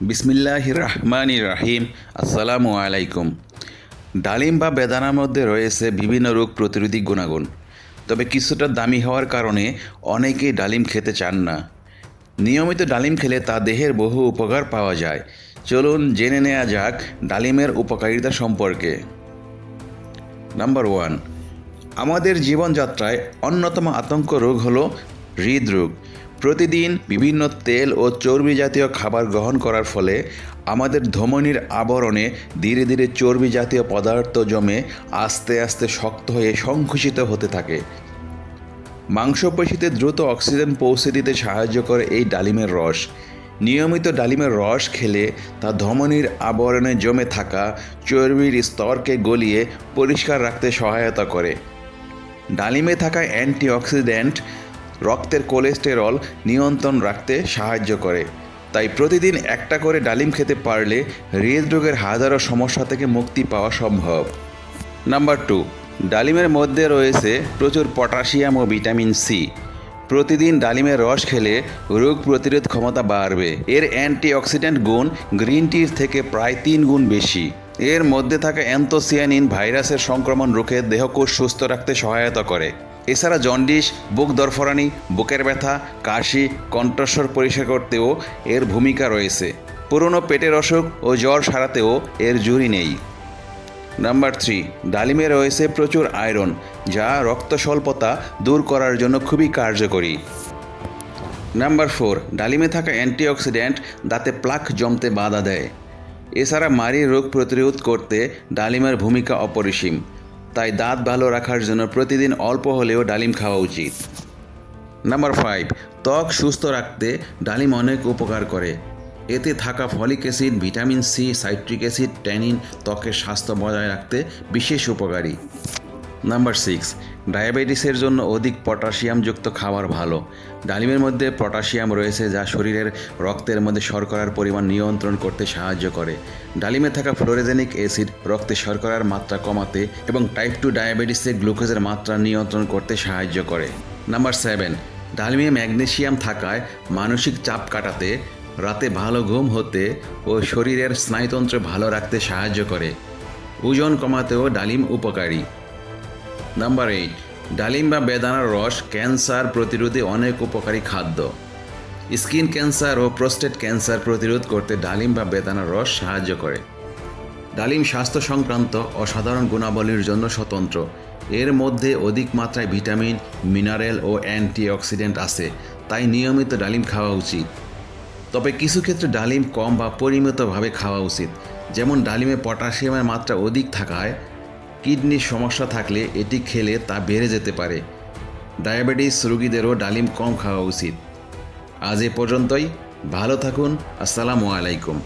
বিসমিল্লাহ রহমান রাহিম আসসালামু আলাইকুম। ডালিম বা বেদানার মধ্যে রয়েছে বিভিন্ন রোগ প্রতিরোধী গুণাগুণ। তবে কিছুটা দামি হওয়ার কারণে অনেকেই ডালিম খেতে চান না। নিয়মিত ডালিম খেলে তা দেহের বহু উপকার পাওয়া যায়। চলুন জেনে নেওয়া যাক ডালিমের উপকারিতা সম্পর্কে। নাম্বার ওয়ান, আমাদের জীবনযাত্রায় অন্যতম আতঙ্ক রোগ হলো হৃদরোগ। প্রতিদিন বিভিন্ন তেল ও চর্বি জাতীয় খাবার গ্রহণ করার ফলে আমাদের ধমনির আবরণে ধীরে ধীরে চর্বি জাতীয় পদার্থ জমে আস্তে আস্তে শক্ত হয়ে সংকুচিত হতে থাকে। মাংসপেশিতে দ্রুত অক্সিজেন পৌঁছে দিতে সাহায্য করে এই ডালিমের রস। নিয়মিত ডালিমের রস খেলে তা ধমনির আবরণে জমে থাকা চর্বির স্তরকে গলিয়ে পরিষ্কার রাখতে সহায়তা করে। ডালিমে থাকা অ্যান্টিঅক্সিডেন্ট রক্তের কোলেস্টেরল নিয়ন্ত্রণ রাখতে সাহায্য করে। তাই প্রতিদিন একটা করে ডালিম খেতে পারলে হৃদরোগের হাজারো সমস্যা থেকে মুক্তি পাওয়া সম্ভব। নাম্বার টু, ডালিমের মধ্যে রয়েছে প্রচুর পটাশিয়াম ও ভিটামিন সি। প্রতিদিন ডালিমের রস খেলে রোগ প্রতিরোধ ক্ষমতা বাড়বে। এর অ্যান্টিঅক্সিডেন্ট গুণ গ্রিন টির থেকে প্রায় তিন গুণ বেশি। এর মধ্যে থাকা অ্যান্থোসিয়ানিন ভাইরাসের সংক্রমণ রুখে দেহকোষ সুস্থ রাখতে সহায়তা করে। এছাড়া জন্ডিস, বুক দরফরানি, বুকের ব্যথা, কাশি, কণ্ঠস্বর পরিষ্কার করতেও এর ভূমিকা রয়েছে। পুরনো পেটের অসুখ ও জ্বর সারাতেও এর জুড়ি নেই। নাম্বার থ্রি, ডালিমে রয়েছে প্রচুর আয়রন, যা রক্ত স্বল্পতা দূর করার জন্য খুবই কার্যকরী। নাম্বার ফোর, ডালিমে থাকা অ্যান্টিঅক্সিডেন্ট দাঁতে প্লাক জমতে বাধা দেয়। এছাড়া মারির রোগ প্রতিরোধ করতে ডালিমের ভূমিকা অপরিসীম। তাই দাঁত ভালো রাখার জন্য প্রতিদিন অল্প হলেও ডালিম খাওয়া উচিত। নাম্বার ফাইভ ত্বক সুস্থ রাখতে ডালিম অনেক উপকার করে। এতে থাকা folic acid, vitamin C, citric acid, tannin ত্বকের স্বাস্থ্য বজায় রাখতে বিশেষ উপকারী। নাম্বার সিক্স, ডায়াবেটিসের জন্য অধিক পটাশিয়ামযুক্ত খাবার ভালো। ডালিমের মধ্যে পটাশিয়াম রয়েছে যা শরীরের রক্তের মধ্যে শর্করার পরিমাণ নিয়ন্ত্রণ করতে সাহায্য করে। ডালিমে থাকা ফ্লোরেজেনিক অ্যাসিড রক্তে শর্করার মাত্রা কমাতে এবং টাইপ টু ডায়াবেটিসে গ্লুকোজের মাত্রা নিয়ন্ত্রণ করতে সাহায্য করে। নাম্বার সেভেন, ডালিমে ম্যাগনেসিয়াম থাকায় মানসিক চাপ কাটাতে, রাতে ভালো ঘুম হতে ও শরীরের স্নায়ুতন্ত্র ভালো রাখতে সাহায্য করে। ওজন কমাতেও ডালিম উপকারী। নাম্বার এইট, ডালিম বা বেদানার রস ক্যান্সার প্রতিরোধে অনেক উপকারী খাদ্য। স্কিন ক্যান্সার ও প্রোস্টেট ক্যান্সার প্রতিরোধ করতে ডালিম বা বেদানার রস সাহায্য করে। ডালিম স্বাস্থ্য সংক্রান্ত অসাধারণ গুণাবলীর জন্য স্বতন্ত্র। এর মধ্যে অধিক মাত্রায় ভিটামিন, মিনারেল ও অ্যান্টিঅক্সিডেন্ট আছে, তাই নিয়মিত ডালিম খাওয়া উচিত। তবে কিছু ক্ষেত্রে ডালিম কম বা পরিমিতভাবে খাওয়া উচিত, যেমন ডালিমে পটাশিয়ামের মাত্রা অধিক থাকায় কিডনির সমস্যা থাকলে এটি খেলে তা বেড়ে যেতে পারে। ডায়াবেটিস রোগীদেরও ডালিম কম খাওয়া উচিত। আজ এ পর্যন্তই। ভালো থাকুন। আসসালামু আলাইকুম।